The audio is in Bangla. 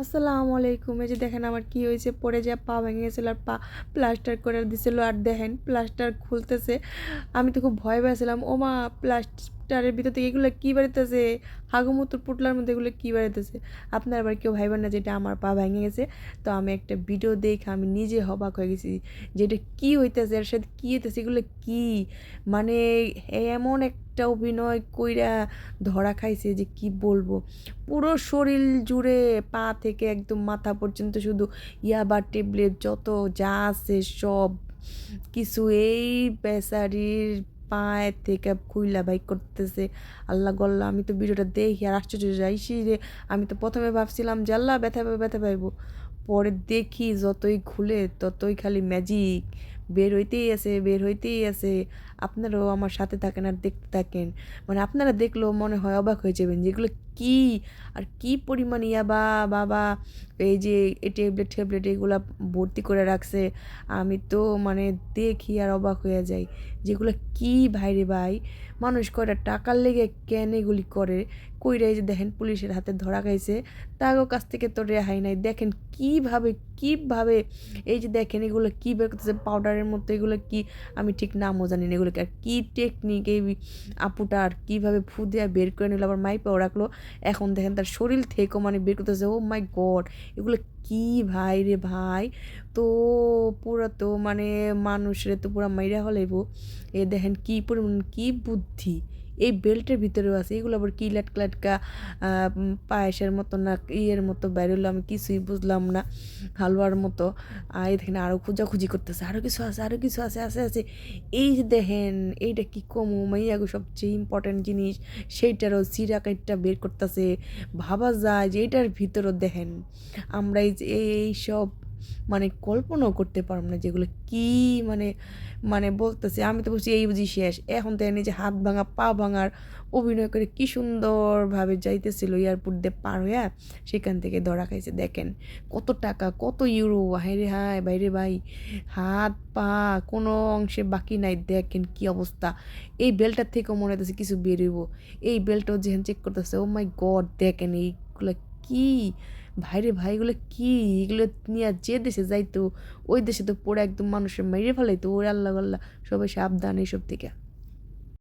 আসসালামু আলাইকুম। এই যে দেখেন আমার কি হয়েছে, পড়ে যা পা ভেঙে গেছিল আর পা প্লাস্টার করে দিছিল। আর দেখেন, প্লাস্টার খুলতেছে। আমি তো খুব ভয় পেয়েছিলাম ও মা প্লাস্টারের ভিতর থেকে এগুলো কী বাড়িতেছে? হাগুমুতুর পুটলার মধ্যে এগুলো কী বাড়িতেছে? আপনার আবার কেউ ভাইবেন না যেটা আমার পা ভেঙে গেছে। তো আমি একটা ভিডিও দেখে আমি নিজে হবাক হয়ে গেছি যেটা কী হইতেছে, এর সাথে কী হইতেছে, এগুলো কী? মানে এমন একটা অভিনয় কইরা ধরা খাইছে যে কি বলব? পুরো শরীর জুড়ে পা থেকে একদম মাথা পর্যন্ত শুধু ইয়াবা টেবলেট যত যা আছে সব। কিছু এই বেচারির পায়ের থেকে খুইলা বাইক করতেছে। আল্লাহ গল্লা, আমি তো ভিডিওটা দেখি আর আশ্চর্য যাইছি যে আমি তো প্রথমে ভাবছিলাম যে আল্লাহ ব্যথা পাবে, ব্যথা পাইবো। পরে দেখি যতই খুলে ততই খালি ম্যাজিক বের হইতেই আছে, বের হইতেই আছে। আপনারাও আমার সাথে থাকেন আর দেখতে থাকেন। মানে আপনারা দেখলেও মনে হয় অবাক হয়ে যাবেন যেগুলো কি? আর কি পরিমাণ ইয়াবা বাবা, এই যে এই ট্যাবলেট ট্যাবলেট এগুলো ভর্তি করে রাখছে, আমি তো মানে দেখি আর অবাক হয়ে যাই। যেগুলো কি ভাই রে ভাই? মানুষ কয়টা টাকার লেগে কেন এগুলি করে? কইরা এই যে দেখেন পুলিশের হাতে ধরা খাইছে তারও কাছ থেকে তো রেহাই নাই। দেখেন কীভাবে কীভাবে এই যে দেখেন এগুলো কী বের করতেছে পাউডারের মতো এগুলো কি? আমি ঠিক নামও জানি না এগুলোকে। আর কী টেকনিক এই আপুটা আর কীভাবে ফু দেওয়া বের করে নিল? আবার মাইপাও রাখল। এখন দেখেন তার শরীর থেকেও মানে বের করতেছে ও মাই গড এগুলো কি ভাই রে ভাই? তো পুরো তো মানে মানুষের তো পুরো মাইরা হলাইব। এ দেখেন কি পরিমাণ, কি বুদ্ধি। এই বেল্টের ভিতরেও আছে, এগুলো আবার কি লাটকা লাটকা পায়েসের মতো না, ইয়ের মতো বেরোলো, আমি কিছুই বুঝলাম না, হালুয়ার মতো। আর দেখেন আরও খোঁজাখুঁজি করতেছে আরও কিছু আছে আরও কিছু আছে আছে আছে। এই যে দেখেন, এইটা কি কমু মাইয়াগো সবচেয়ে ইম্পর্ট্যান্ট জিনিস, সেইটারও সিরা কাইটটা বের করতেছে। ভাবা যায় যে এটার ভিতরও দেখেন আমরা এই এই সব মানে কল্পনাও করতে পারব না যেগুলো কি মানে মানে বলতেছে। আমি তো বলছি এই বুঝি শেষ। এখন তো নিজে হাত ভাঙা, পা ভাঙার অভিনয় করে কি সুন্দরভাবে যাইতেছিল এয়ারপোর্ট দিয়ে পার হইয়া সেখান থেকে ধরা খাইছে। দেখেন কত টাকা, কত ইউরো। হায় হায়, বাইরে ভাই, হাত, পা কোনো অংশে বাকি নাই। দেখেন কি অবস্থা। এই বেলটার থেকেও মনে হতেছে কিছু বেরোব এই বেলটাও যেখানে চেক করতেছে ও মাই গড দেখেন এইগুলো কি ভাইরে ভাইগুলো কী? এগুলো নিয়ে আর যে দেশে যাইতো, ওই দেশে তো পড়ে একদম মানুষের মেরে ফেলাইতো। ওর আল্লাহ আল্লাহ, সবাই সাবধান এইসব থেকে।